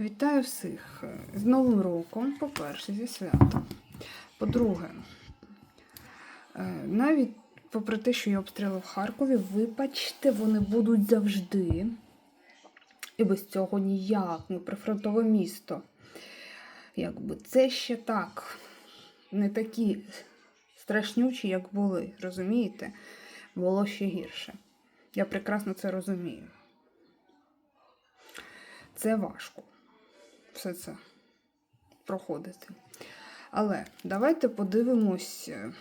Вітаю всіх з Новим роком, по-перше, зі святом. По-друге, е, навіть попри те, що є обстріли в Харкові, вибачте, вони будуть завжди. І без цього ніяк, ми прифронтове місто. Якби це ще так, не такі страшнючі, як були, розумієте? Було ще гірше. Я прекрасно це розумію. Це важко все це проходити. Але давайте подивимось е,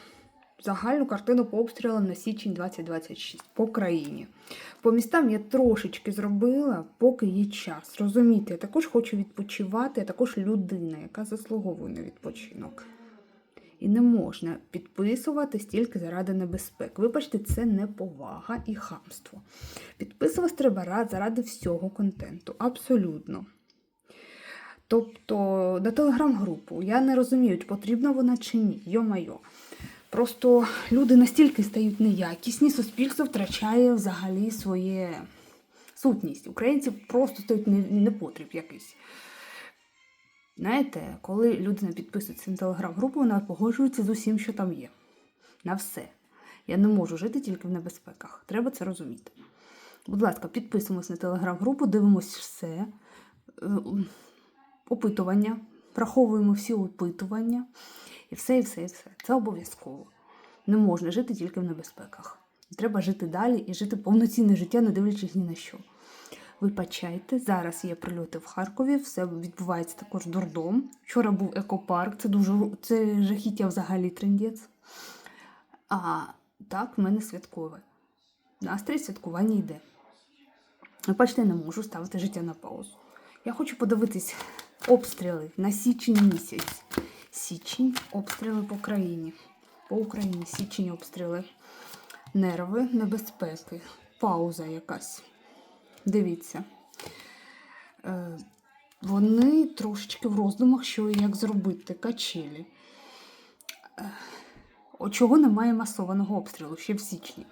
загальну картину по обстрілам на січень 2026 по країні. По містам я трошечки зробила, поки є час. Розумієте, я також хочу відпочивати, я також людина, яка заслуговує на відпочинок. І не можна підписуватись тільки заради небезпек. Вибачте, це неповага і хамство. Підписуватись треба заради всього контенту. Абсолютно. Тобто на телеграм-групу я не розумію, потрібна вона чи ні. Йо-майо. Просто люди настільки стають неякісні, суспільство втрачає взагалі своє сутність. Українці просто стають непотріб якийсь. Знаєте, коли людина підписується на телеграм-групу, вона погоджується з усім, що там є. На все. Я не можу жити тільки в небезпеках. Треба це розуміти. Будь ласка, підписуємось на телеграм-групу, дивимось все. Опитування, враховуємо всі опитування. І все, і все, і все. Це обов'язково. Не можна жити тільки в небезпеках. Треба жити далі і жити повноцінне життя, не дивлячись ні на що. Вибачайте, зараз є прильоти в Харкові, все відбувається також дурдом. Вчора був екопарк, це дуже це жахіття взагалі трендець. А так, в мене святкове. Настрій святкування йде. Бачите, я не можу ставити життя на паузу. Я хочу подивитись обстріли на січень місяць. Січень, обстріли по країні. По Україні січень обстріли. Нерви, небезпеки, пауза якась. Дивіться. Е, вони трошечки в роздумах, що і як зробити качелі. Е, чого немає масованого обстрілу ще в січні?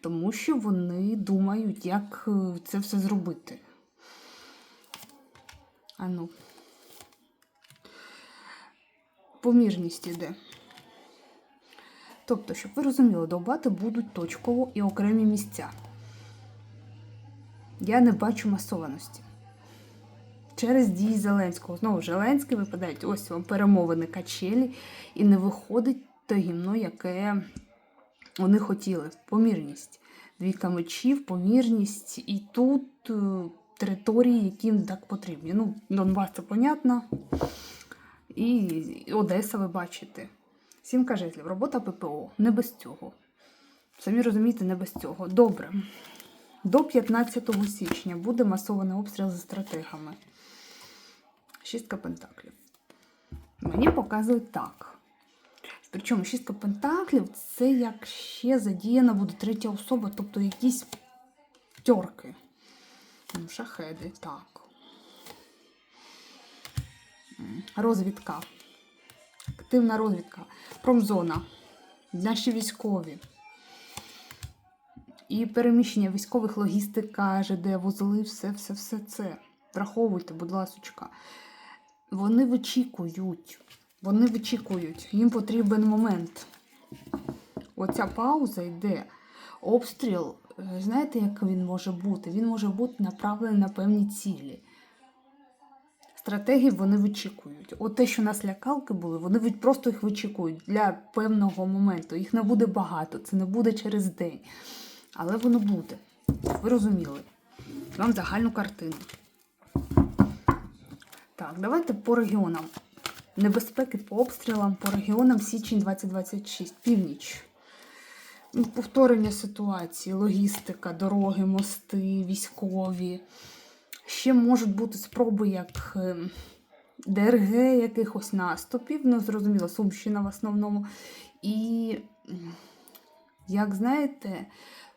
Тому що вони думають, як е, це все зробити. Ану. Помірність іде. Тобто, щоб ви розуміли, довбати будуть точково і окремі місця. Я не бачу масованості. Через дії Зеленського. Знову Зеленський випадають, ось вам перемовини качелі, і не виходить те гімно, яке вони хотіли. Помірність. Двійка мечів, помірність. І тут е, території, які їм так потрібні. Ну, Донбас це понятно. І Одеса, ви бачите. Сімка жезлів. Робота ППО. Не без цього. Самі розумієте, не без цього. Добре. До 15 січня буде масований обстріл за стратегами. Шістка пентаклів. Мені показують так. Причому шістка пентаклів це як ще задіяна буде третя особа, тобто якісь тьорки. Ну, шахеди, так. Розвідка. Активна розвідка. Промзона. Наші військові. І переміщення військових, логістика, ЖД, вузли, все, все, все це. Враховуйте, будь ласочка. Вони вичікують. Вони вичікують. Їм потрібен момент. Оця пауза йде. Обстріл, е, знаєте, як він може бути? Він може бути направлений на певні цілі. Стратегії вони вичікують. От те, що нас лякалки були, вони просто їх вичікують для певного моменту. Їх не буде багато, це не буде через день. Але воно буде. Ви розуміли. Вам загальну картину. Так, давайте по регіонам. Небезпеки по обстрілам по регіонам січень 2026. Північ. Повторення ситуації, логістика, дороги, мости, військові. Ще можуть бути спроби як ем, ДРГ якихось наступів, ну, зрозуміло, Сумщина в основному. І, як знаєте,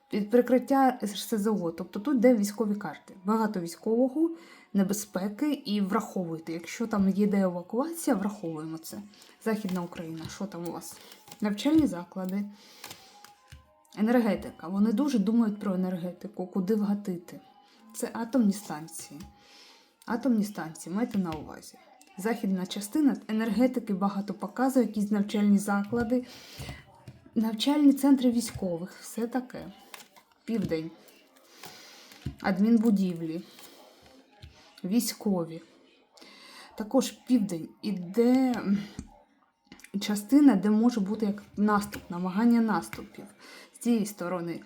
під прикриття СЗО. Тобто тут де військові карти. Багато військового, небезпеки і враховуйте. Якщо там є де евакуація, враховуємо це. Західна Україна, що там у вас? Навчальні заклади. Енергетика. Вони дуже думають про енергетику, куди вгатити. Це атомні станції. Атомні станції, майте на увазі. Західна частина енергетики багато показує, якісь навчальні заклади, навчальні центри військових, все таке. Південь, адмінбудівлі, військові. Також південь іде частина, де може бути як наступ, намагання наступів. З цієї сторони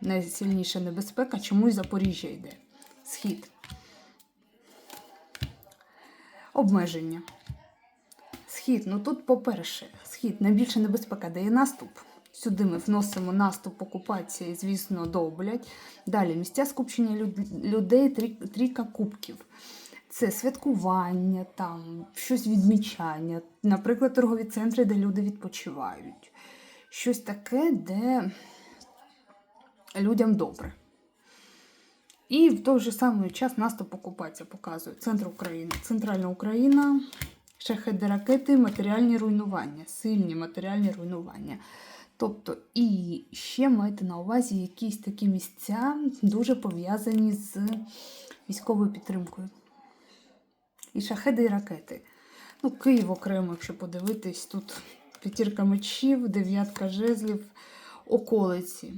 найсильніша небезпека, чомусь Запоріжжя йде. Схід. Обмеження. Схід, ну тут, по-перше, схід найбільша небезпека, де є наступ. Сюди ми вносимо наступ, окупація, звісно, доблять. Далі місця скупчення людей, трі- трійка кубків. Це святкування, там, щось відмічання, наприклад, торгові центри, де люди відпочивають. Щось таке, де людям добре. І в той же самий час наступ окупація показує центр України, центральна Україна, шахеди ракети, матеріальні руйнування, сильні матеріальні руйнування. Тобто, і ще майте на увазі якісь такі місця, дуже пов'язані з військовою підтримкою. І шахеди і ракети. Ну, Київ окремо, якщо подивитись, тут п'ятірка мечів, дев'ятка жезлів, околиці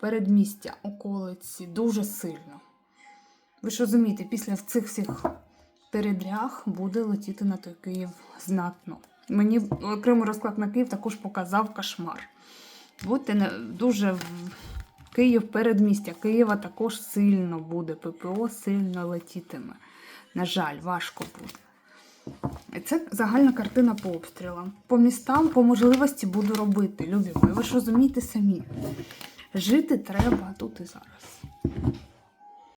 передмістя, околиці дуже сильно. Ви ж розумієте, після цих всіх передряг буде летіти на той Київ знатно. Мені окремий розклад на Київ також показав кошмар. Будьте дуже Київ передмістя. Києва також сильно буде. ППО сильно летітиме. На жаль, важко буде. Це загальна картина по обстрілам. По містам, по можливості буду робити, любі. Ви ж розумієте самі. Жити треба тут і зараз.